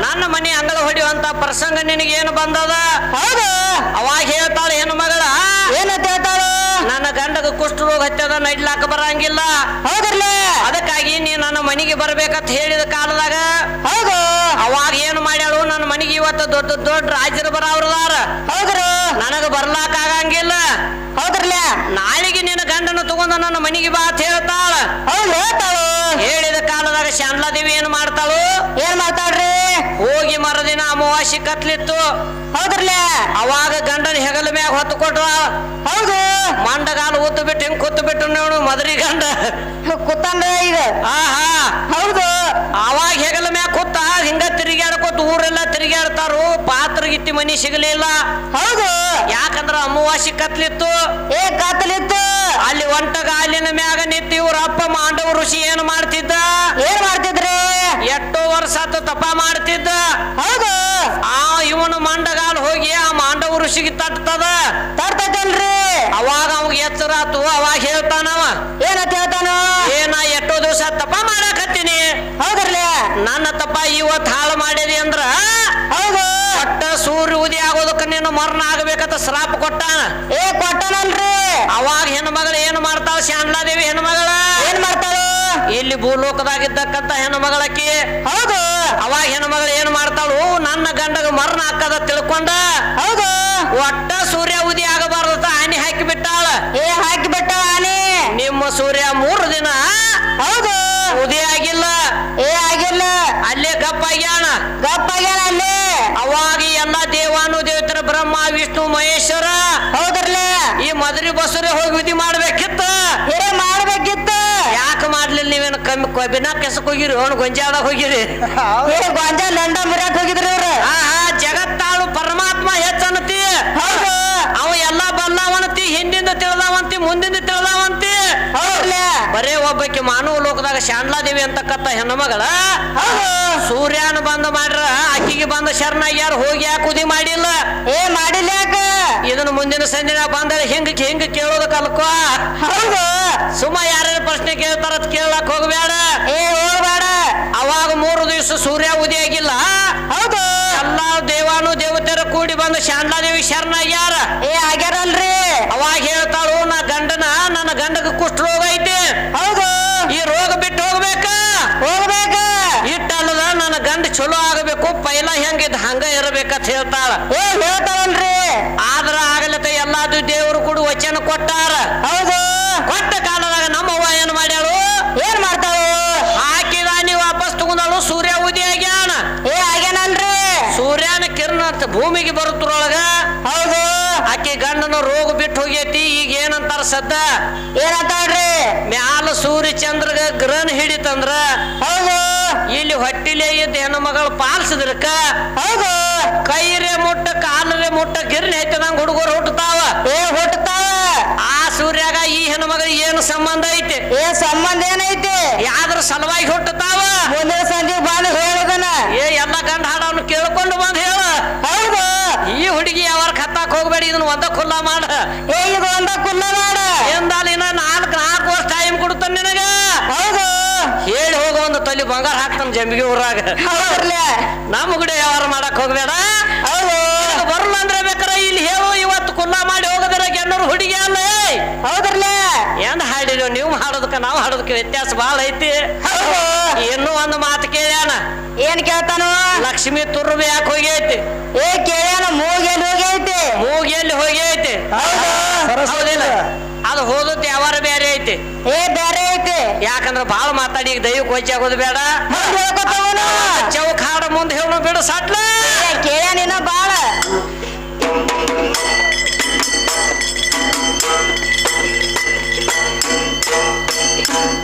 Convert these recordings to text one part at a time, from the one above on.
ನನ್ನ ಮನೆ ಅಂಗಳ ಹೊಡೆಯುವಂತ ಪ್ರಸಂಗ ನಿನಗೇನು ಬಂದದ? ಹೌದು. ಅವಾಗ ಹೇಳ್ತಾಳೆ ಹೆಣ್ಣು ಮಗಳ ಏನಂತ ಹೇಳ್ತಾಳು? ನನ್ನ ಗಂಡಗ ಕುಷ್ಠ ರೋಗ ಹತ್ತದ ನಡ್ಲಾಕ ಬರಂಗಿಲ್ಲ. ಹೌದಲ್ಲ ಅದಕ್ಕಾಗಿ ನೀ ನನ್ನ ಮನೆಗೆ ಬರ್ಬೇಕಂತ ಹೇಳಿದ ಕಾಲದಾಗ ಹೌದು. ಅವಾಗ ಏನು ಮಾಡ್ಯಾಳು? ನನ್ನ ಮನೆಗೆ ಇವತ್ತು ದೊಡ್ಡ ದೊಡ್ಡ ರಾಜರು ಬರವ್ರದಾರ. ಹೌದ್ರು. ನನಗ ಬರ್ಲಾಕ ಆಗಂಗಿಲ್ಲ. ಹೌದ್ರಲ್ಲ? ನಾಳೆಗೆ ನಿನ್ನ ಗಂಡನ ತಗೊಂಡ ನನ್ನ ಮನೆಗೆ ಬಾ ಅಂತ ಹೇಳ್ತಾಳ. ಹೌದು ಹೇಳ್ತಾಳು. ಹೇಳಿದ ಕಾಲದಾಗ ಶಾಂಡ್ಲಾದೇವಿ ಏನು ಮಾಡ್ತಾಳು? ಏನ್ ಮಾಡ್ತಾಳ್ರಿ ಹೋಗಿ ಮರದಿನ ಅಮಾವಾಸ್ಯೆ ಕತ್ಲಿತ್ತು. ಹೌದ್ರಲೆ ಅವಾಗ ಗಂಡನ ಹೆಗಲ ಮ್ಯಾಗ ಹೊತ್ತು ಕೊಟ್ರ. ಹೌದು. ಮಂಡಗಾಲು ಉದ್ದು ಬಿಟ್ಟು ಹಿಂಗ್ ಕುತ್ತು ಬಿಟ್ಟು ನೋಡು ಮದರಿ ಗಂಡ. ಕೂತಂದ ಈಗ? ಆಹಾ. ಹೌದು. ಅವಾಗ ಹೆಗಲ ಮ್ಯಾಗ ಕೂತ ಹಿಂಗ ತಿರುಗಾಡ್ಕೊತ ಊರೆಲ್ಲ ತಿರುಗಾಡ್ತಾರು ಪಾತ್ರ ಗಿತ್ತಿ ಮನಿ ಸಿಗಲಿಲ್ಲ ಹೌದು. ಯಾಕಂದ್ರ ಅಮಾವಾಸ್ಯೆ ಕತ್ಲಿತ್ತು. ಏ ಕತ್ತಲಿತ್ತು ಅಲ್ಲಿ ಒಂಟಗಾಲಿನ ಮ್ಯಾಗ ನಿಂತಿ ಇವ್ರ ಅಪ್ಪ ಮಾಂಡವ ಋಷಿ ಏನು ಮಾಡ್ತಿದ್ದ? ಆತು ತಪ ಮಾಡ್ತಿದ್ದ? ಹೌದು. ಆ ಇವನು ಮಂಡಗಾಲ್ ಹೋಗಿ ಆ ಮಾಂಡವ ಋಷಿಗೆ ತಟ್ತದ. ತರ್ತೈತಲ್ರಿ ಅವಾಗ ಅವಾಗ ಎಚ್ಚರ ಆತು ಅವಾಗ ಹೇಳ್ತಾನವ ಏನಂತ ಹೇಳ್ತಾನ? ಏನ ಎಷ್ಟೋ ದಿವಸ ತಪ ಮಾಡಕತ್ತೀನಿ. ಹೌದ್ರಲ್ಲ ನನ್ನ ತಪ ಇವತ್ ಹಾಳು ಮಾಡಿದಿ ಅಂದ್ರ ಹೌದು. ಒಟ್ಟ ಸೂರ್ಯ ಉದಿ ಆಗೋದಕ್ಕ ನೀನು ಮರಣ ಆಗ್ಬೇಕಂತ ಶ್ರಾಪ ಕೊಟ್ಟ ಏ ಕೊಟ್ಟನಲ್ರಿ. ಅವಾಗ ಹೆಣ್ಮಗಳು ಏನ್ ಮಾಡ್ತಾಳ? ಶಾಂಡ್ಲಾದೇವಿ ಹೆಣ್ಮಗಳ. ಏನ್ ಮಾಡ್ತಾಳು? ಇಲ್ಲಿ ಭೂಲೋಕದಾಗಿದ್ದಕ್ಕಂತ ಮಗಳಕಿ ಹೌದು. ಅವಾಗ ಹೆಣ್ಮಗಳು ಏನ್ ಮಾಡ್ತಾಳು? ನನ್ನ ಗಂಡಗ ಮರಣ ಹಾಕದ ತಿಳ್ಕೊಂಡ. ಹೌದು. ಒಟ್ಟ ಸೂರ್ಯ ಉದಿ ಆಗಬಾರ್ದ ಆನಿ ಹಾಕಿ ಬಿಟ್ಟಾಳ ಏ ಹಾಕಿ ಬಿಟ್ಟ ಆನೆ? ನಿಮ್ಮ ಸೂರ್ಯ ಮೂರು ದಿನ ಹೌದು. ಉದಿ ಆಗಿಲ್ಲ. ಏ ಆಗಿಲ್ಲ. ಅಲ್ಲೇ ಗಪ್ಪಾಗ್ಯಾಣ ಗಪ್ಪಾಗ್ಯಾಣ ಅಲ್ಲೇ? ಅವಾಗ ಎಲ್ಲಾ ದೇವಾನು ದೇವತರ ಬ್ರಹ್ಮ ವಿಷ್ಣು ಮಹೇಶ್ವರ ಹೌದ್ರಲ್ಲ? ಈ ಮದರಿ ಬಸರೆ ಹೋಗಿ ವಿಧಿ ಮಾಡ್ಬೇಕಿತ್ತ ಏ ಮಾಡ್ಬೇಕಿತ್ತು ಯಾಕೆ ಮಾಡ್ಲಿಲ್ಲ ನೀವೇನು ಕಮ್ಮಿ ಕಬ್ಬಿನ ಕೆಸಕ್ ಹೋಗಿರಿ ಅವನು ಗೊಂಜಾಳದಾಗ ಹೋಗಿರಿ. ಏ ಗೊಂಜ ಲಂಡ ಮುರಿಯಾಕ್ ಹೋಗಿದ್ರಿ ಅವ್ರ. ಆ ಜಗತ್ತಾಳು ಪರಮಾತ್ಮ ಹೆಚ್ಚನ್ನತಿ. ಹೌದು. ಅವ ಎಲ್ಲಾ ಬಲ್ಲವಂತಿ ಹಿಂದಿಂದ ತಿಳಿದವಂತಿ ಮುಂದಿಂದ ತಿಳಿದವಂತಿ. ಬರೇ ಒಬ್ಬಕ್ಕೆ ಮಾನವ ಲೋಕದಾಗ ಶಾಂಡ್ಲಾದೇವಿ ಅಂತಕ್ಕಂತ ಹೆಣ್ಣುಮಗಳ ಸೂರ್ಯನ ಬಂದ ಮಾಡ್ರ ಆಕಿಗೆ ಬಂದ ಶರಣಯ್ಯಾರ ಹೋಗಿ ಯಾಕೆ ಉದಿ ಮಾಡಿಲ್ಲ? ಏ ಮಾಡಿಲ್ಲ ಯಾಕ? ಇದನ್ನ ಮುಂದಿನ ಸಂಜೆ ಬಂದ ಹಿಂಗ ಹಿಂಗ ಕೇಳೋದು ಕಲ್ಕೋ. ಹೌದು. ಸುಮ್ಮ ಯಾರ್ಯಾರ ಪ್ರಶ್ನೆ ಕೇಳ್ತಾರ ಕೇಳಕ್ ಹೋಗ್ಬೇಡ ಏ ಹೋಗ್ಬೇಡ ಅವಾಗ ಮೂರು ದಿವಸ ಸೂರ್ಯ ಉದಿ ಆಗಿಲ್ಲ. ಹೌದು. ಎಲ್ಲಾ ದೇವಾನು ದೇವತೆರ ಕೂಡಿ ಬಂದು ಶಾಂಡ್ಲಾದೇವಿ ಯಾರ ಏ ಆಗ್ಯಾರಲ್ರಿ. ಅವಾಗ ಹೇಳ್ತಾಳು ನಾ ಗಂಡನ ನನ್ನ ಗಂಡಗ ಕುಷ್ಠ ರೋಗ ಐತಿ ಹೌದು ಈ ರೋಗ ಬಿಟ್ಟು ಹೋಗ್ಬೇಕ ಹೋಗ್ಬೇಕ ಇಟ್ಟಲ್ಲದ ನನ್ನ ಗಂಡ ಚಲೋ ಆಗಬೇಕು ಪೈಲ ಹೆಂಗಿದ್ ಹಂಗ ಇರಬೇಕಂತ ಹೇಳ್ತಾಳ. ಓ ಹೇಳ್ತಾವಲ್ರಿ ಆದ್ರ ಆಗಲತ್ತ ಎಲ್ಲಾದು ದೇವರು ಕೂಡ ವಚನ ಕೊಟ್ಟಾರ. ಹೌದು. ಕೊಟ್ಟ ಕಾಲದಾಗ ನಮ್ಮವ್ವ ಏನ್ ಮಾಡ್ಯಾಳು? ಏನ್ ಮಾಡ್ತಾವು ಹಾಕಿದ ನೀ ವಾಪಸ್ ತಗೊಂಡಳು ಸೂರ್ಯ ಉದಯ ಆಗ್ಯಾನ. ಏ ಆಗ್ಯಾನಲ್ರಿ. ಸೂರ್ಯನ ಕಿರಣ ಅಂತ ಭೂಮಿಗೆ ಬರುತ್ತರೊಳಗ ಹೌದು. ಆಕೆ ಗಂಡನ ರೋಗ ಬಿಟ್ಟು ಹೋಗೈತಿ ಸದ್ದ ಏನಂತಾಳ್ರಿ ಮ್ಯಾಲ ಸೂರ್ಯ ಚಂದ್ರಗ ಗ್ರಹಣ ಹಿಡಿತಂದ್ರ ಹೌದು. ಇಲ್ಲಿ ಹೊಟ್ಟಿಲೆ ಇದ್ದ ಹೆಣ್ಣು ಮಗಳು ಪಾಲ್ಸಿದ್ರಕ ಹೌದು. ಕೈರೆ ಮುಟ್ಟ ಕಾಲರೆ ಮುಟ್ಟ ಗಿರ್ನಿ ಹೈತದಂಗ ಹುಡುಗರು ಹುಟ್ಟತಾವ ಏ ಹುಟ್ಟತಾವ ಆ ಸೂರ್ಯಾಗ ಈ ಹೆಣ್ಣು ಮಗಳಿಗೆ ಏನು ಸಂಬಂಧ ಐತೆ? ಏ ಸಂಬಂಧ ಏನೈತೆ? ಯಾದ್ರ ಸಲುವಾಗಿ ಹುಟ್ಟತಾವ ಮುಂದಿನ ಸಂಜೆ ಬಂದು ಹೇಳದನ ಏ ಎಲ್ಲ ಗಂಡ ಹಾಡವನು ಕೇಳ್ಕೊಂಡು ಬಂದು ಹೇಳ. ಹೌದು. ಈ ಹುಡುಗಿ ಯಾವಾರ ಕತ್ತಾಕ್ ಹೋಗ್ಬೇಡಿ ಇದನ್ನ ಒಂದ ಕುಲ್ಲ ಮಾಡ. ಏ ಇದು ಒಂದ ಕುಲ್ಲ ಮಾಡ. ಎಂದಾಲಿನ ನಾಲ್ಕು ನಾಲ್ಕು ವರ್ಷ ಟೈಮ್ ಕೊಡ್ತಾನೆ ನಿನಗ. ಹೌದು. ಹೇಳಿ ಹೋಗೋ ಒಂದು ತಲೆ ಬಂಗಾರ ಹಾಕ್ತಾನ ಜಂಬಿಗೆ ಊರಾಗ. ನಮ್ಮ ಗುಡಿ ವ್ಯವಹಾರ ಮಾಡಕ್ ಹೋಗ್ಬೇಡ. ಹೌದು. ಬರಲ್ಲ ಅಂದ್ರೆ ಬೇಕಾರ ಇಲ್ಲಿ ಹೇಳು ಇವತ್ತು ಕುಲ್ಲ ಮಾಡಿ ಹೋಗದಿರ ಗೆಣ್ಣರು ಹುಡುಗಿ ಅಲ್ಲ. ಏಯ್. ಹೌದ್ರಲ್ಲ ಏನ್ ಹಾಡಿದ್ವಿ ನೀವು ಹಾಡೋದಕ್ಕ ನಾವು ಹಾಡೋದಕ್ಕೆ ವ್ಯತ್ಯಾಸ ಬಹಳ ಐತಿ. ಇನ್ನೂ ಒಂದು ಮಾತು ಕೇಳ್ಯಾನ. ಏನ್ ಕೇಳ್ತಾನು? ಲಕ್ಷ್ಮಿ ತುರ್ಬಿ ಯಾಕೆ ಹೋಗೈತಿ? ಏ ಕೇಳ್ಯಾನ ಮೂಗೆಲ್ಲಿ ಹೋಗೈತಿ. ಮೂಗೆಲ್ಲಿ ಹೋಗೈತಿ. ಹೌದು. ಹೌದಿಲ್ಲ. ಅದು ಹೋದದ್ದು ಯಾವಾರ ಬೇರೆ ಐತಿ. ಏ ಬೇರೆ ಐತಿ. ಯಾಕಂದ್ರ ಬಾಳ ಮಾತಾಡಿ ಈಗ ದೈವಕ್ಕೆ ವಜ್ಜೆ ಆಗೋದು ಬೇಡ. ಚೌಕ್ ಹಾಡ ಮುಂದೆ ಹೇಳೋ ಬಿಡು ಸಟ್ಲ. ಕೇಳ ನೀನ ಬಾಳ. ಏ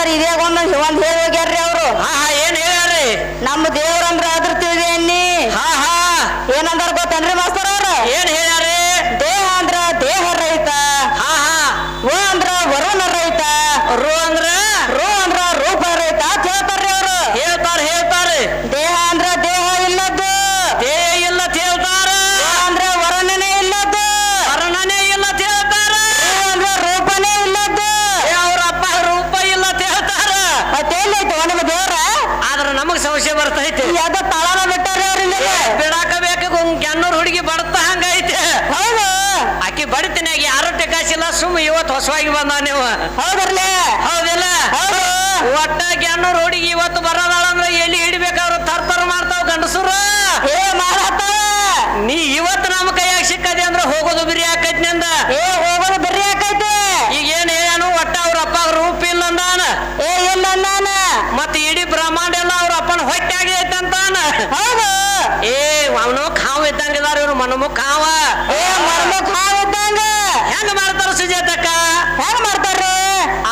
ಮಾಸ್ತರ್ ಇದೇ ಒಂದು ಒಂದ್ ಹೇಳಿ ಹೋಗ್ಯಾರ್ರಿ ಅವರು ಏನ್ ಹೇಳ್ರಿ ನಮ್ಮ ದೇವ್ರಂದ್ರ ಅದ್ರ ತಿಳಿದೇನಿ ಹಾ ಹಾ ಏನಂದಾರ ಗೊತ್ತೇನ್ರಿ ಮಾಸ್ತರ್ ಅವ್ರ ಏನ್ ಹೇಳ್ಯಾರಿ ದೇಹ ಅಂದ್ರ ದೇಹ ರಹಿತ ಹಾ ಹಾ ವ ಅಂದ್ರ ವರುಣ ರಹಿತ ರು ಅಂದ್ರ ರು ಅಂದ್ರ ರೂಪ ರಹಿತ ಅಂತ ಹೇಳ್ತಾರ್ರಿ ಅವ್ರು ಹೇಳ್ತಾರ ಹೇಳ್ತಾರ ದೇಹ ಅಂದ್ರ ದೇಹ ಇಲ್ಲದ್ದು ತೇ ಇಲ್ಲ ಹೇಳ್ತಾರ ವ ಅಂದ್ರ ವರ್ಣನೆ ಇಲ್ಲದ್ದು ವರ್ಣನೆ ಇಲ್ಲ ಹೇಳ್ತಾರ ರು ಅಂದ್ರ ರೂಪನೇ ಇಲ್ಲದ್ದು ಏ ಅವ್ರ ಅಪ್ಪ ರೂಪ ಇಲ್ಲ ಹೇಳ್ತಾರ ಮತ್ತೇನೈತಿ ನಿಮ್ಮ ದೇವ್ರ ಆದ್ರ ನಮಗ್ ಸಂಶಯ ಬರ್ತೈತಿ ಯಾವ್ದ ತಳನ ಬಿಟ್ಟಾರ್ರಿ ಅವ್ರ ಇಲ್ಲಿಗೆ ಬಿಡಾಕ ಬೇಕು ಕೆನ್ನೂರ್ ಹುಡುಗಿ ಬಡತ ಹಂಗೈತೆ ಹೌದು ಆಕಿ ಬಡತಿನಾಗ ಯಾರು ಟೆಕಾಸಿಲ್ಲ ಸುಮ್ ಇವತ್ತು ಹೊಸವಾಗಿ ಬಂದ ನೀವು. ಹೌದಲ್ಲ ಹೌದಿಲ್ಲ? ಹೌದು. ಒಟ್ಟ ಕೆನ್ನೂರ್ ರೋಡಿಗೆ ಇವತ್ತು ಬರೋದಾಳ ಅಂದ್ರೆ ಎಲ್ಲಿ ಹಿಡಿಬೇಕಾದ್ರು ತರ್ತರ ಮಾಡ್ತಾವ ಗಂಡಸರು. ಏ ಮಾಡತ್ತಾವ. ನೀ ಇವತ್ತು ನಮ್ಮ ಕೈಯಾಗ ಸಿಕ್ಕದೆ ಅಂದ್ರೆ ಹೋಗೋದು ಬಿರಿ ಆಕೈತಿ ನಂದ. ಏ ಹೋಗೋದು ಬಿರಿ ಹಾಕೈತಿ ಈಗ ಏನ್ ಹೇಳ್ಯಾನು? ಒಟ್ಟ ಅವ್ರ ಅಪ್ಪ ರೂಪ ಇಲ್ಲ ಅಂದಾನ. ಏ ಇಲ್ಲ ಅಂದಾನ. ಮತ್ತೆ ಇಡೀ ಬ್ರಹ್ಮಾಂಡ ಎಲ್ಲ ಅವ್ರ ಅಪ್ಪನ ಹೊಟ್ಟೆ ಆಗೈತೆ ಅಂತಾನ. ಹೌದು. ಏ ಅವನು ಖಾವ್ ಇದ್ದಂಗಿದಾರ ಇವ್ರು ಮನಮು ಕಾವ ಏ ಮನಮು ಖಾವ ಸುಜಾತಕ್ಕ ಹೆಂಗ್ ಮಾಡ್ತಾರ್ರಿ?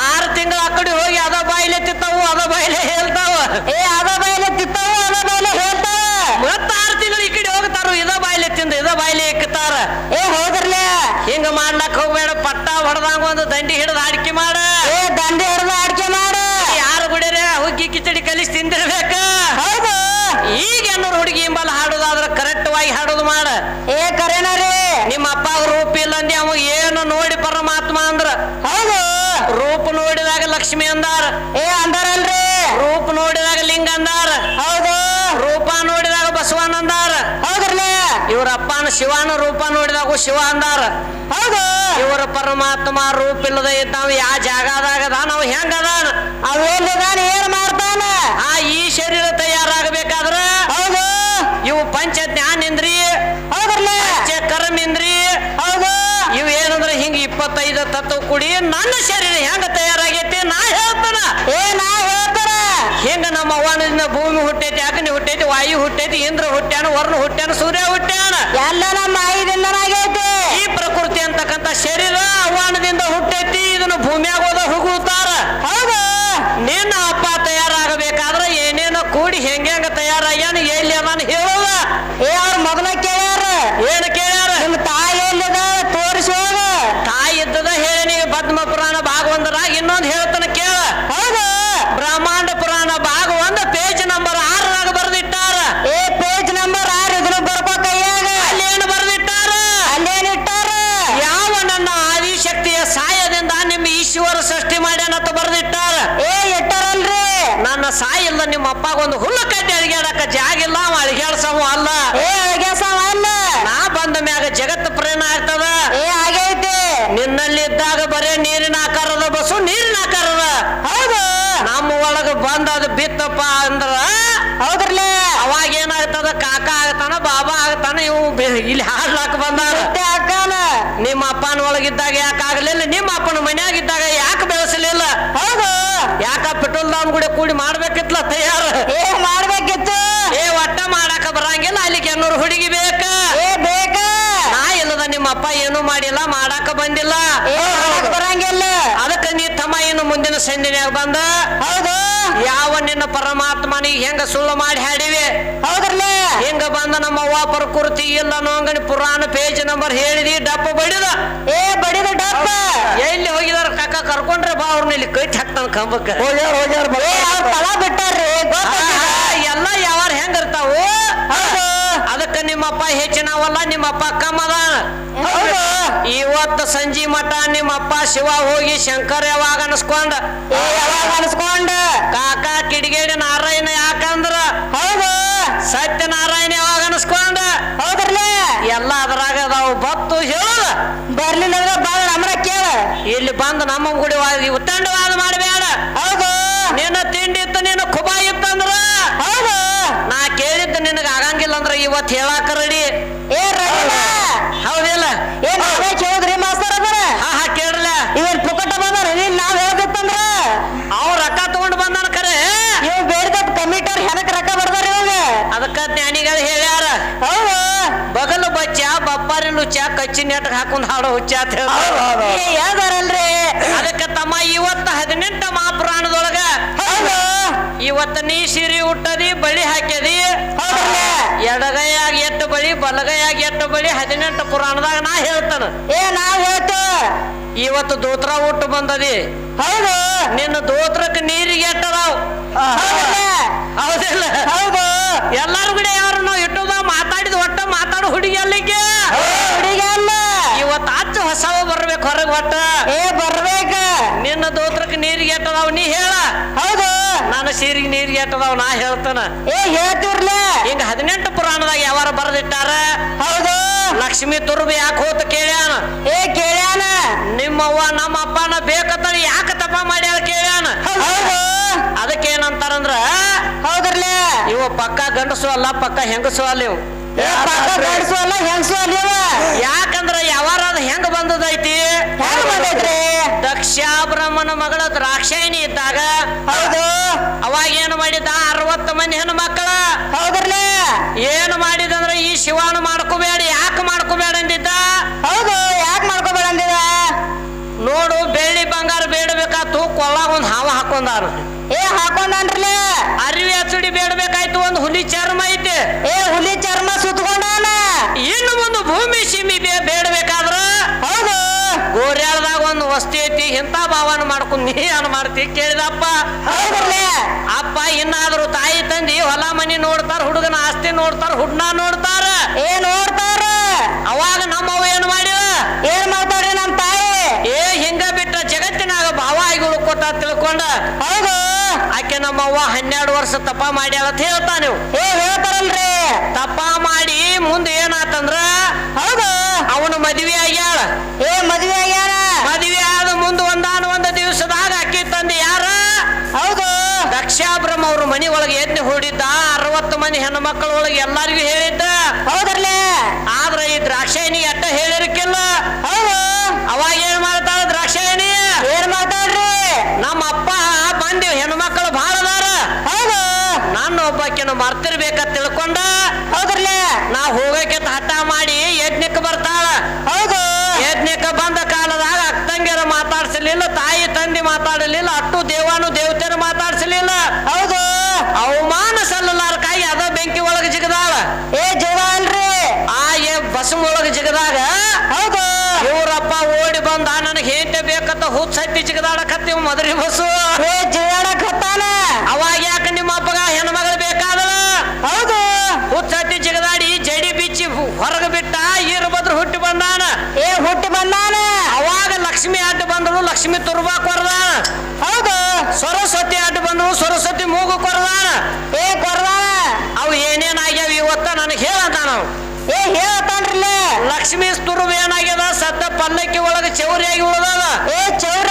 ಆರು ತಿಂಗಳ ಆಕಡೆ ಹೋಗಿ ಅದ ಬಾಯಿಲೆ ತಿತ್ತಾವು ಅದ ಬಾಯಿಲೆ ಹೇಳ್ತಾವ. ಏ ಅದ ಬಾಯಿಲೆ ತಿಂತಾವು ಅದ ಬಾಯಿಲೆ ಹೇಳ್ತಾವ. ಮತ್ತ ಆರು ತಿಂಗಳು ಈ ಕಡೆ ಹೋಗ್ತಾರು ಇದ ಬಾಯಿಲೆ ತಿಂದ ಇದ ಬಾಯಿಲೆ ಇಕ್ಕತಾರ ಏ ಹೋದ್ರಲೆ. ಹಿಂಗ ಮಾಡ್ಲಕ್ ಹೋಗ್ಬೇಡ ಪಟ್ಟ ಹೊಡೆದಂಗ ಒಂದು ದಂಡಿ ಹಿಡಿದು ಅಡಿಕೆ ಮಾಡ. ಏ ದಂಡೆ ಹಿಡ್ದು ಅಡಿಕೆ ಮಾಡ. ಯಾರು ಗುಡಿರೆ ಹುಗ್ಗಿ ಕಿಚಡಿ ಕಲಿಸಿ ತಿಂದಿರ್ಬೇಕ. ಹೌದು. ಈಗ ಏನೋ ಹುಡುಗಿ ಇಂಬಲ್ ಹಾಡೋದಾದ್ರ ಕರೆಕ್ಟ್ ವಾಗಿ ಹಾಡೋದು ಮಾಡ. ಏ ಕರೆನ ರೀ ನಿಮ್ಮ ಅಪ್ಪ ರೂಪ ಇಲ್ಲ ಅಂದಿ ಅವ ಏನು ನೋಡಿ ಪರಮಾತ್ಮ ಅಂದ್ರ ಹೌದು ರೂಪ ನೋಡಿದಾಗ ಲಕ್ಷ್ಮಿ ಅಂದಾರ ಏ ಅಂದಾರಲ್ರಿ? ರೂಪ ನೋಡಿದಾಗ ಲಿಂಗ ಅಂದಾರ. ಹೌದು. ರೂಪ ನೋಡಿದಾಗ ಬಸವನ್ ಅಂದಾರ. ಹೌದ್ರಿ ಇವ್ರ ಅಪ್ಪನ ಶಿವನ ರೂಪ ನೋಡಿದಾಗ ಶಿವ ಅಂದಾರ. ಹೌದು. ಇವರ ಪರಮಾತ್ಮ ರೂಪ ಇಲ್ಲದ ಇದ್ದಾವ ಯಾ ಜಾಗದಾಗ ನಾವು ಹೆಂಗ ಅದಾನ? ಅವೇನ್ ಏನ್ ಮಾಡ್ತಾನ? ಆ ಈ ಶರೀರ ತಯಾರಾಗಬೇಕಾದ್ರ ಹೌದು. ಇವು ಪಂಚ ಜ್ಞಾನೇಂದ್ರಿ ಹೌದ್ರಲ್ಲ ಪಂಚ ಕರ್ಮೇಂದ್ರಿ ಹೌದು. ಇವು ಏನಂದ್ರ ಹಿಂಗ ಇಪ್ಪತ್ತೈದು ತತ್ವ ಕುಡಿ ನನ್ನ ಶರೀರ ಹೆಂಗ ತಯಾರಾಗೈತಿ ನಾ ಹೇಳ್ತಾನ ಏ ನಾ ಹೇಳ್ತಾರ ಹಿಂಗ ನಮ್ಮ ಅವ್ವನದಿಂದ ಭೂಮಿ ಹುಟ್ಟೈತಿ ಅಗ್ನಿ ಹುಟ್ಟೈತಿ ವಾಯು ಹುಟ್ಟೈತಿ ಇಂದ್ರ ಹುಟ್ಟ್ಯಾನ ವರ್ಣ ಹುಟ್ಟ್ಯಾನ ಸೂರ್ಯ ಹುಟ್ಟ್ಯಾನ. ಎಲ್ಲ ನಮ್ಮ ಈ ಪ್ರಕೃತಿ ಅಂತಕ್ಕಂಥ ಶರೀರ ಅವ್ವಾನದಿಂದ ಹುಟ್ಟೈತಿ ಇದನ್ನ ಭೂಮಿಯಾಗ ಹೋದ ಹುಗುತ್ತಾರ ಹೌದು ನಿನ್ನ ಅಪ್ಪ ತಯಾರಾಗಬೇಕಾದ್ರ ಏನೇನೋ ಕೂಡಿ ಹೆಂಗ ತಯಾರಾಗ್ಯಾನ ಎಲ್ಲಿ ಅದಾನ ಹೇಳಲ್ಲ ಏ ಅವ್ರ ಮೊದಲ ಕೇಳ್ಯಾರ ಏನ್ ಕೇಳ್ಯಾರ ನಿಮ್ ತಾಯಿ ಎಲ್ಲಿದ ತೋರಿಸಿ ಹೋಗ ತಾಯಿ ಇದ್ದದ ಹೇಳಿ ಪದ್ಮ ಪುರಾಣ ಭಾಗ ಒಂದರಾಗ ಇನ್ನೊಂದು ಹೇಳ್ತಾನ ಕೇಳ ಹೌದು ಬ್ರಹ್ಮಾಂಡ ಪುರಾಣ ಭಾಗ ಒಂದು ಪೇಜ್ ನಂಬರ್ ಆರರಾಗ ಬರೆದಿಟ್ಟಾರ ಏ ಪೇಜ್ ನಂಬರ್ ಆರು ಇದನ್ನು ಬರ್ಕೋ ಕೈಯಾಗ ಅಲ್ಲೇನು ಬರೆದಿಟ್ಟಾರ ಅಲ್ಲೇನ್ ಇಟ್ಟಾರ ಯಾವ ನನ್ನ ಆದಿಶಕ್ತಿಯ ಸಹಾಯದಿಂದ ನಿಮ್ಮ ಈಶ್ವರ ಸೃಷ್ಟಿ ಮಾಡ್ಯಾನಂತ ಬರೆದಿಟ್ಟಾರ ಏ ಇಟ್ಟಾರಲ್ರಿ ನನ್ನ ಸಾಯಿಲ್ಲ ನಿಮ್ಮ ಅಪ್ಪಗ ಒಂದು ಹುಲ್ಲು ಕಟ್ಟಿ ಅಳಿಗಾಡಕ ಜಾಗಿಲ್ಲ ಅವ ಅಳಿಗಾಡ್ಸವ ಅಲ್ಲ ಏ ಅಳ್ಗ್ಯಾಸವ ಅಲ್ಲ ನಾ ಬಂದ ಮ್ಯಾಗ ಜಗತ್ತು ಪ್ರೇಮ ಆಗ್ತದ ಏ ಆಗೈತಿ ನಿನ್ನಲ್ಲಿ ಇದ್ದಾಗ ಬರೇ ನೀರಿನ ಆಕಾರದ ಬಸ್ಸು ನೀರಿನ ಆಕಾರದ ಹೌದು ನಮ್ಮ ಒಳಗ ಬಂದ ಅದು ಬಿತ್ತಪ್ಪ ಅಂದ್ರ ಹೌದ್ರಲ್ಲ ಅವಾಗ ಏನಾಗ್ತದ ಕಾಕ ಆಗ್ತಾನ ಬಾಬಾ ಆಗ್ತಾನ ಇವು ಬೆ- ಇಲ್ಲಿ ಹಾಡ್ಲಾಕ ಬಂದಾರ. ಅಕ್ಕನ ನಿಮ್ಮ ಅಪ್ಪನ ಒಳಗಿದ್ದಾಗ ಯಾಕೆ ಆಗ್ಲಿಲ್ಲ? ನಿಮ್ಮ ಅಪ್ಪನ ಮನ್ಯಾಗ ಇದ್ದಾಗ ಯಾಕೆ ಬೆಳೆಸಲಿಲ್ಲ? ಹೌದು. ಯಾಕ ಪೆಟ್ರೋಲ್ ದಾಮ್ ಕೂಡ ಕೂಡಿ ಮಾಡ್ಬೇಕಿತ್ಲ ತಯಾರ? ಏ ಮಾಡ್ಬೇಕಿತ್ತು. ಏ ಒಟ್ಟ ಮಾಡಾಕ ಬರಂಗಿಲ್ಲ. ಅಲ್ಲಿ ಕೆನ್ನೂರು ಹುಡುಗಿ ಬೇಕ? ಏ ಬೇಕ. ನಾ ಇಲ್ಲದ ನಿಮ್ಮ ಅಪ್ಪ ಏನು ಮಾಡಿಲ್ಲ ಮಾಡಾಕ ಬಂದಿಲ್ಲ. ಬರಂಗಿಲ್ಲ. ಅದಕ್ಕ ನೀ ತಮ್ಮ ಏನು ಮುಂದಿನ ಸಂದಿನ್ಯಾಗ ಬಂದ? ಹೌದು. ಯಾವ ನಿನ್ನ ಪರಮಾತ್ಮನಿಗೆ ಹೆಂಗ ಸುಳ್ಳು ಮಾಡಿ ಹಾಡಿವೆ? ಹೌದ್ರಲ್ಲ ಹಿಂಗ ನಮ್ಮ ಅವ್ವ ಪ್ರಕೃತಿ ಇಲ್ಲ ನೋಂಗಣಿ ಪುರಾಣ ಪೇಜ್ ನಂಬರ್ ಹೇಳಿದಿ ಡಪ್ಪ ಬಡಿದ. ಏ ಬಡಿದ ಡಪ್ಪ. ಎಲ್ಲಿ ಹೋಗಿದಾರ ಕಾಕ ಕರ್ಕೊಂಡ್ರೆ ಬಾ ಅವ್ರನ್ನ ಇಲ್ಲಿ ಕೈ ಹಾಕ್ತಾನ ಕಂಬಕ್ಕ. ಹೋಗ್ಯಾರ ಹೋಗ್ಯಾರ ತಳ ಬಿಟ್ಟಾರ್ರಿ ಎಲ್ಲ ಯಾವಾರ ಹೆಂಗಿರ್ತಾವು ಅದಕ್ಕ ನಿಮ್ಮಪ್ಪ ಹೆಚ್ಚಿನವಲ್ಲ ನಿಮ್ಮಪ್ಪ ಕಮ್ಮದ. ಇವತ್ತು ಸಂಜಿ ಮಠ ನಿಮ್ಮಪ್ಪ ಶಿವ ಹೋಗಿ ಶಂಕರ ಯಾವಾಗ ಅನಸ್ಕೊಂಡ? ಯಾವಾಗ ಅನಸ್ಕೊಂಡ? ಕಾಕ ಕಿಡಿಗೇಡಿ ನಾರಾಯಣ ಯಾಕಂದ್ರ? ಹೌದು. ಸತ್ಯನಾರಾಯಣ ಅನ್ಸ್ಕೊಂಡ ಹೌದ್ರಲ್ಲ ಎಲ್ಲ ಅದ್ರಾಗ ನಾವು ಬತ್ತು ಹೇಳ ಬರ್ಲಿಲ್ಲ ಅಂದ್ರೆ ಬಾಳ ನಮ್ರ ಕೇಳ. ಇಲ್ಲಿ ಬಂದು ನಮ್ಮ ಗುಡಿ ಉತ್ತಂಡವಾದ ಮಾಡಬೇಡ. ಹೌದು. ನಿನ್ನ ತಿಂಡಿ ಇತ್ತು ನಿನ್ನ ಖುಬಾ ಇತ್ತಂದ್ರ? ಹೌದು. ನಾ ಕೇಳಿದ್ದು ನಿನಗ ಆಗಂಗಿಲ್ಲ ಅಂದ್ರೆ ಇವತ್ತು ಹೇಳಾಕ ರೆಡಿ ಏ ರವಿನ ಹೌದಿಲ್ಲ ಏ ನಾವೇ ಕೇಳಿದ್ರಿ ಮಾಸ್ತರ್ ಅದರ ಹಾ ಹಾ ಕೇಳಲ್ಲ ಇವೇನ್ ಪುಕಟ ಬಂದಾರ ನೀನ್ ನಾವ್ ಹೇಳ್ಬೇಕಂದ್ರ ಅವ್ರ ರೊಕ್ಕ ತಗೊಂಡು ಬಂದಾನ ಖರೆ ಇವ್ ಬೇಡ್ದ ಕಮಿಟರ್ ಹೆನಕ್ ರೊಕ್ಕ ಬರ್ದಾರ ಇವಾಗ ಅದಕ್ಕ ಜ್ಞಾನಿಗಳು ಹೇಳ್ಯಾರ ಹೌದು ಬಗಲು ಬಚ್ಚ ನುಚ್ಚ ಕಚ್ಚಿ ನೆಟ್ಗೆ ಹಾಕೊಂಡ್ ಹಾಡೋ ಹುಚ್ಚ ಅಂತ ಹೇಳ್ತಾರಲ್ರಿ ಅದಕ್ಕೆ ತಮ್ಮ ಇವತ್ತ ಹದಿನೆಂಟ ಮಹಾಪುರಾಣದೊಳಗ ಹೌದು. ಇವತ್ತ ನೀ ಸಿರಿ ಹುಟ್ಟದಿ ಬಳಿ ಹಾಕ್ಯದಿ? ಎಡಗೈಯಾಗಿ ಎಟ್ಟು ಬಳಿ ಬಲಗೈಯಾಗ ಎಟ್ಟು ಬಳಿ ಹದಿನೆಂಟು ಪುರಾಣದಾಗ ನಾ ಹೇಳ್ತಾನ. ಏ ನಾ ಹೇಳ್ತ. ಇವತ್ತು ದೋತ್ರ ಹುಟ್ಟು ಬಂದದಿ. ಹೌದು. ನಿನ್ನ ದೋತ್ರಕ್ಕೆ ನೀರಿಗೆ ಎಟ್ಟದಾವ್. ಹೌದಲ್ಲ ಹೌದಿಲ್ಲ. ಹೌದು. ಎಲ್ಲಾರು ಕೂಡ ಯಾರು ನಾವು ಇಟ್ಟದ ಮಾತಾಡಿದ ಒಟ್ಟ ಮಾತಾಡೋ ಹುಡುಗಿ ಅಲ್ಲಿಗೆ ಹುಡುಗ ಅಲ್ಲ ಇವತ್ತು ಹಚ್ಚ ಹೊಸವ ಬರ್ಬೇಕು ಹೊರಗೆ ಒಟ್ಟ ಏ ಬರ್ಬೇಕ. ನಿನ್ನ ದೋತ್ರಕ್ಕೆ ನೀರಿಗೆ ಎಟ್ಟದಾವ್ ನೀ ಹೇಳ. ಹೌದು. ನಾನು ಸೀರಿಗೆ ನೀರಿಗೆ ಎಟ್ಟದಾವ್ ನಾ ಹೇಳ್ತಾನ. ಏ ಹೇಳ್ತಿರ್ಲ ಹಿಂಗ ಹದಿನೆಂಟು ಪುರಾಣದಾಗ ಯಾವಾರ ಬರೆದಿಟ್ಟಾರ? ಹೌದು. ಲಕ್ಷ್ಮಿ ತುರ್ಬಿ ಯಾಕೆ ಹೋತ ಕೇಳ್ಯಾನ? ಏ ಕೇಳ್ಯಾನ. ನಿಮ್ಮವ್ವ ನಮ್ಮ ಅಪ್ಪನ ಬೇಕತ ಯಾಕೆ ತಪ ಮಾಡ್ಯಾಳ ಕೇಳ್ಯಾನ? ಹೌದು. ಅದಕ್ಕೇನಂತಾರಂದ್ರ ಹೌದ್ರಲ್ಲ. ಇವ ಪಕ್ಕ ಗಂಡಸು ಅಲ್ಲ ಪಕ್ಕ ಹೆಂಗಸು ಅಲ್ಲ ಇವು. ಯಾಕಂದ್ರ ಯಾವಾರ ಅದು ಹೆಂಗ ಬಂದದೈತಿ? ಹೆಂಗ ಬಂದೈತ್ರಿ? ದಕ್ಷ ಬ್ರಹ್ಮನ ಮಗಳ ದ್ರಾಕ್ಷಾಯಿಣಿ ಇದ್ದಾಗ ಹೌದು. ಅವಾಗ ಏನು ಮಾಡಿದ? ಅರವತ್ತು ಮಂದಿ ಹೆಣ್ಣು ಮಕ್ಕಳ ಹೌದ್ರಲ್ಲ? ಏನು ಮಾಡಿದಂದ್ರ ಈ ಶಿವಾನು ಮಾಡ್ಕೋಬೇಡ ಯಾಕೆ ಮಾಡ್ಕೋಬೇಡ ಅಂದಿದ್ದ ಹೌದು ಯಾಕೆ ಮಾಡ್ಕೋಬೇಡ ಅಂದಿದ ನೋಡು ಬೆಳ್ಳಿ ಬಂಗಾರ ಬೇಡಬೇಕಾತು ಕೊಳ್ಳಾಗ ಒಂದು ಹಾವ ಹಾಕೊಂಡಾರ. ಏ ಹಾಕೊಂಡನ್ರಲ್ಲ? ಅರಿವಿ ಹಚ್ಚಡಿ ಬೇಡಬೇಕಾಯ್ತು ಒಂದು ಹುಲಿ ಚರ್ಮ ಐತೆ. ಏ ಹುಲಿ ಅಷ್ಟೇ ಐತಿ ಇಂಥ ಭಾವನ ಮಾಡ್ಕೊಂಡು ನೀ ಏನು ಮಾಡ್ತಿ ಕೇಳಿದಪ್ಪ? ಅಪ್ಪ ಇನ್ನಾದ್ರೂ ತಾಯಿ ತಂದಿ ಹೊಲ ಮನಿ ನೋಡ್ತಾರ ಹುಡುಗನ ಆಸ್ತಿ ನೋಡ್ತಾರ ಹುಡ್ನ ನೋಡ್ತಾರ? ಏ ನೋಡ್ತಾರ. ಅವಾಗ ನಮ್ಮವ ಏನ್ ಮಾಡಿವ ಏನ್ ಮಾಡ್ತಾವ್ರಿ ನಮ್ ತಾಯಿ? ಏ ಹಿಂಗ ಬಿಟ್ಟ ಜಗತ್ತಿನಾಗ ಭಾವ ಆಗಿ ಉಳ್ಕೋತ ತಿಳ್ಕೊಂಡ. ಹೌದು. ಆಕೆ ನಮ್ಮವ್ವ ಹನ್ನೆರಡು ವರ್ಷ ತಪ್ಪ ಮಾಡ್ಯಾಳ ಅಂತ ಹೇಳ್ತಾ ನೀವು. ಏ ಹೇಳ್ತಾರಲ್ರಿ. ತಪ್ಪ ಮಾಡಿ ಮುಂದೆ ಏನಾತಂದ್ರ ಹೌದು. ಅವನು ಮದ್ವೆ ಆಗ್ಯಾಳ. ಏ ಮದ್ವೆ ಆಗ್ಯಾರ ದಿವಸದಾಗ ಅಕ್ಕಿ ತಂದೆ ಯಾರ? ಹೌದು. ದಕ್ಷಾಬ್ರಹ್ಮ ಅವ್ರ ಮನಿ ಒಳಗೆ ಎದ್ದು ಹೂಡಿದ್ದ ಅರವತ್ತು ಮನಿ ಹೆಣ್ಣು ಮಕ್ಕಳ ಒಳಗೆ ಎಲ್ಲರಿಗೂ ಹೇಳಿದ್ದ. ಹೌದರ್ಲೇ ಆದ್ರೆ ಈ ದ್ರಾಕ್ಷಾಯಿನಿ ಜಿಗದಾಡಕತ್ತಿ ಮದರಿ ಬಸ್ಸು. ಜಿಗದಾಡಕತ್ತಾನ. ಅವಾಗ ಯಾಕ ನಿಮ್ಮ ಅಪ್ಪಗ ಮಗಳ ಬೇಕಾದಲ್ಲ ಹೌದು. ಹುಚ್ಚತ್ತಿ ಜಿಗದಾಡಿ ಜಡಿ ಬಿಚ್ಚಿ ಹೊರಗ ಬಿಟ್ಟ ಈರಭದ್ರ ಹುಟ್ಟಿ ಬಂದಾನ. ಏ ಹುಟ್ಟಿ ಬಂದಾನ. ಅವಾಗ ಲಕ್ಷ್ಮಿ ಅಡ್ಡ ಬಂದಳು ಲಕ್ಷ್ಮಿ ತುರ್ಬಾ ಕೊರದ. ಹೌದು. ಸರಸ್ವತಿ ಅಡ್ಡ ಬಂದಳು ಸರಸ್ವತಿ ಮೂಗು ಕೊರದಾನ ಏ ಕೊರದಾನ ಅವು ಏನೇನ್ ಆಗ್ಯಾವ ಇವತ್ತ ನನಗೆ ಹೇಳತಾನ ಏ ಹೇಳತಾನ್ರಲ್ಲ ಲಕ್ಷ್ಮಿ ತುರ್ಬ ಏನಾಗ್ಯದ ಸದ್ದ ಪಲ್ಲಕ್ಕಿ ಒಳಗೆ ಚೌರಿ ಆಗಿ ಉಳದ ಏ ಚೌರಿ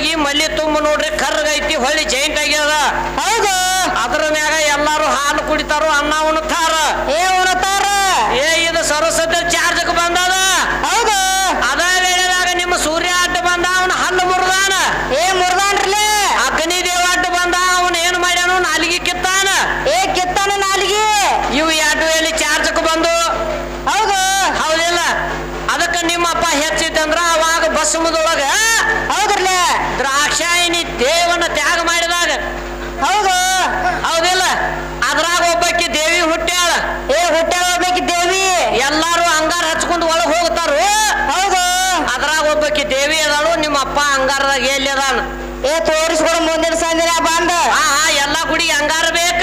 ಹೋಗಿ ಮಲ್ಲಿ ತುಂಬ ನೋಡ್ರಿ ಕರ್ಗೈತಿ ಹೊಳ್ಳಿ ಜೈಂಟ್ ಆಗ್ಯದ. ಹೌದು. ಅದ್ರ ಮ್ಯಾಗ ಎಲ್ಲಾರು ಹಾಲು ಕುಡಿತಾರೋ ಅನ್ನ ಉಣತಾರ. ಏ ಉಣತಾರ. ಏ ಇದು ಸರಸ್ವತಿ ಚಾ ಎಲ್ಲಿ ಅದಾನ ಏ ತೋರಿಸ್ಕೊಡ ಮುಂದಿನ ಸಂದಿನ ಬಂದ. ಹಾ ಎಲ್ಲಾ ಗುಡಿ ಹಂಗಾರ ಬೇಕ.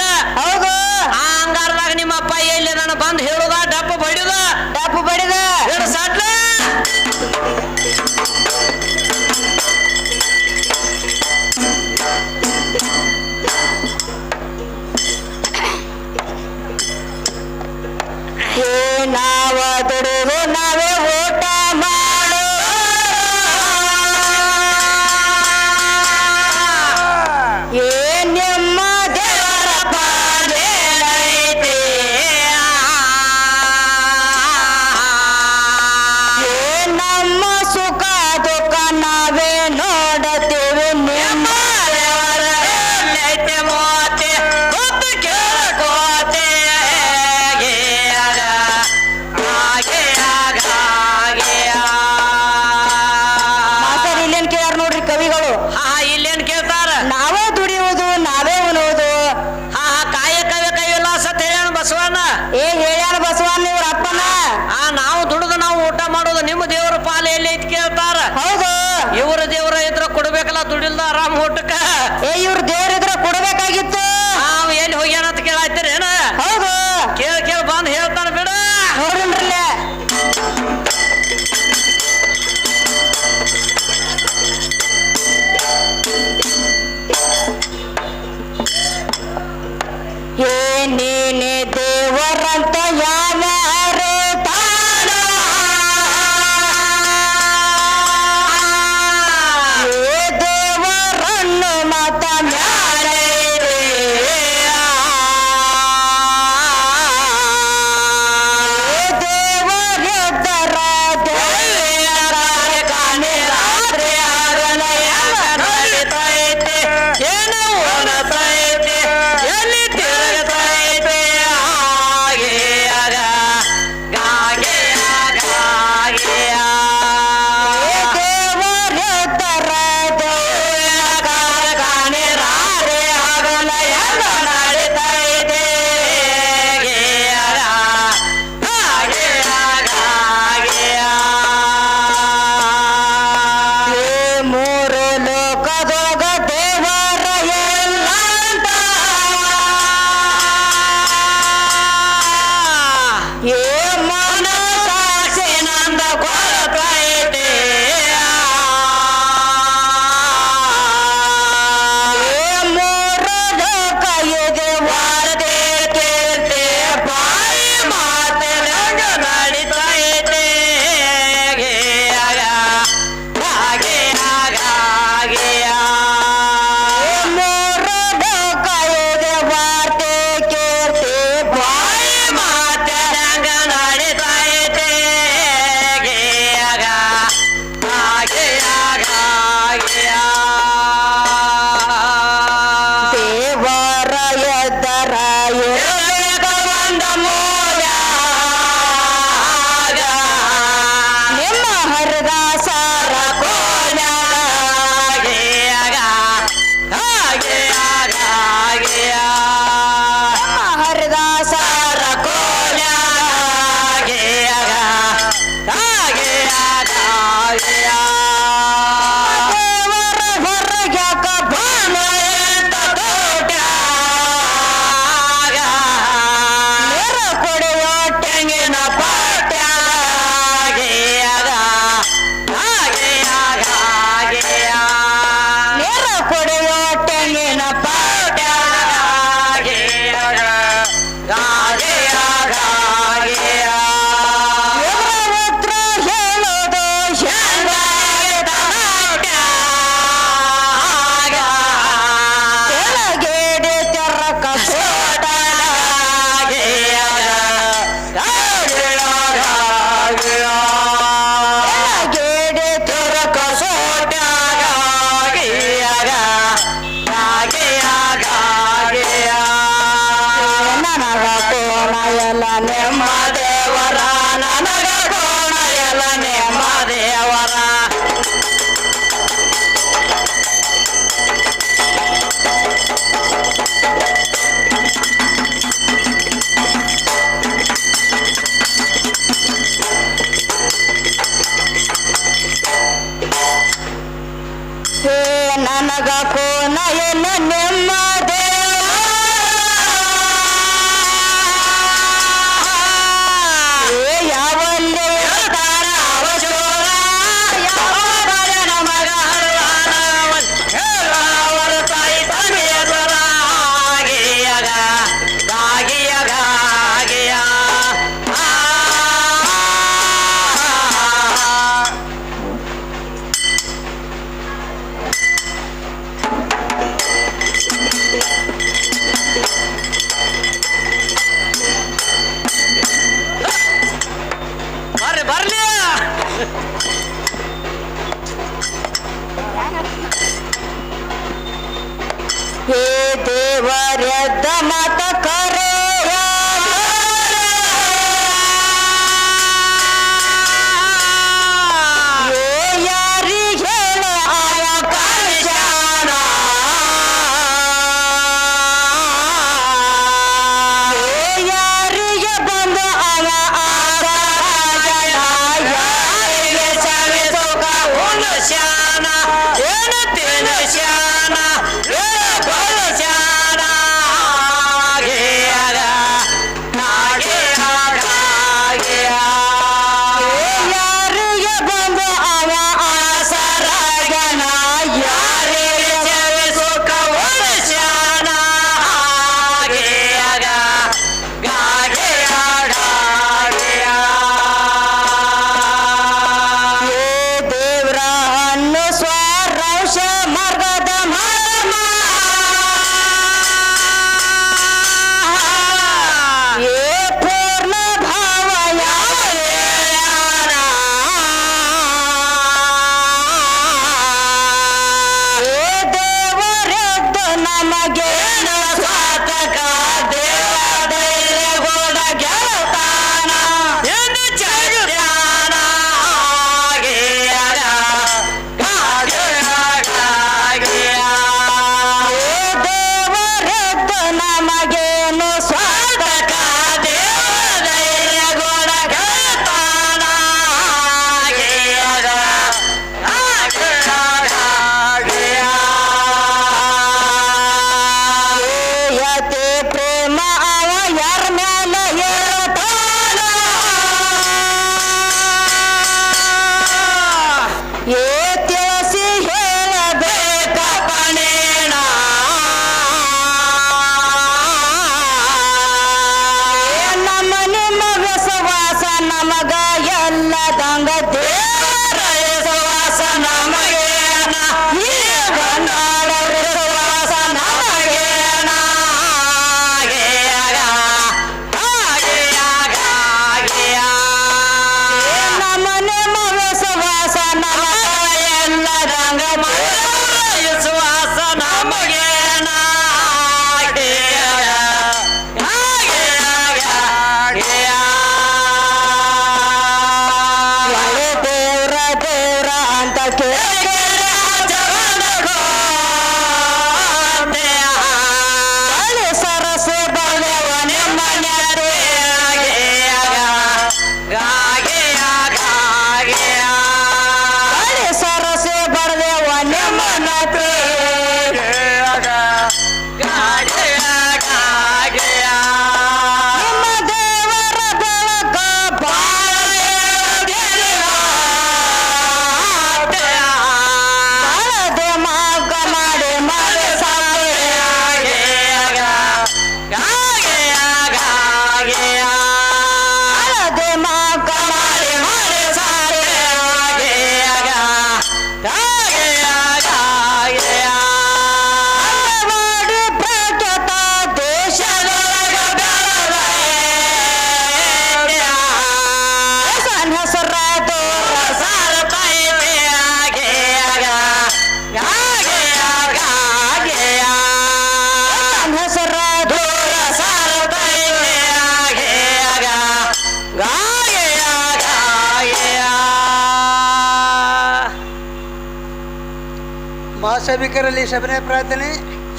ಮಹಾಸಭಿಕರಲ್ಲಿ ಸಭನೆ ಪ್ರಾರ್ಥನೆ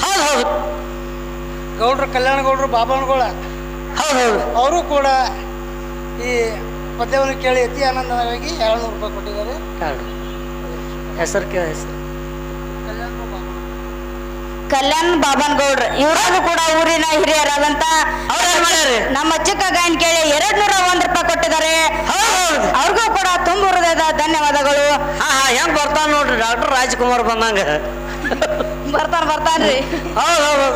ಹೌದು ಹೌದು. ಗೌಡ್ರು ಕಲ್ಯಾಣ ಗೌಡ್ರು ಬಾಬನಗೌಡ ಹೌದು ಹೌದು. ಅವರು ಕೂಡ ಈ ಪದ್ಯವನ್ನು ಕೇಳಿ ಅತಿ ಆನಂದವಾಗಿ ಎರಡು ನೂರು ರೂಪಾಯಿ ಕೊಟ್ಟಿದ್ದಾರೆ. ಹೆಸರು ಕೇಳಿ ಹೆಸರು. ಕಲ್ಯಾಣ್ ಬಾಬನ್ ಗೌಡ್ರ ಕೂಡ ಊರಿನ ಹಿರಿಯರಾದಂತ ನಮ್ಮ ಚಿಕ್ಕ ಗಾಯನ್ ಕೇಳಿ ಎರಡ್ ನೂರ ಒಂದ್ ರೂಪಾಯಿ ಕೊಟ್ಟಿದ್ದಾರೆ. ಅವ್ರಿಗೂ ಕೂಡ ತುಂಬ ಹೃದಯದ ಧನ್ಯವಾದಗಳು. ಹೆಂಗ್ ಬರ್ತಾನ ನೋಡ್ರಿ? ಡಾಕ್ಟರ್ ರಾಜ್ಕುಮಾರ್ ಬಂದಂಗ. ಬರ್ತಾನ ಬರ್ತಾನ್ರಿ. ಹೌದೌದು.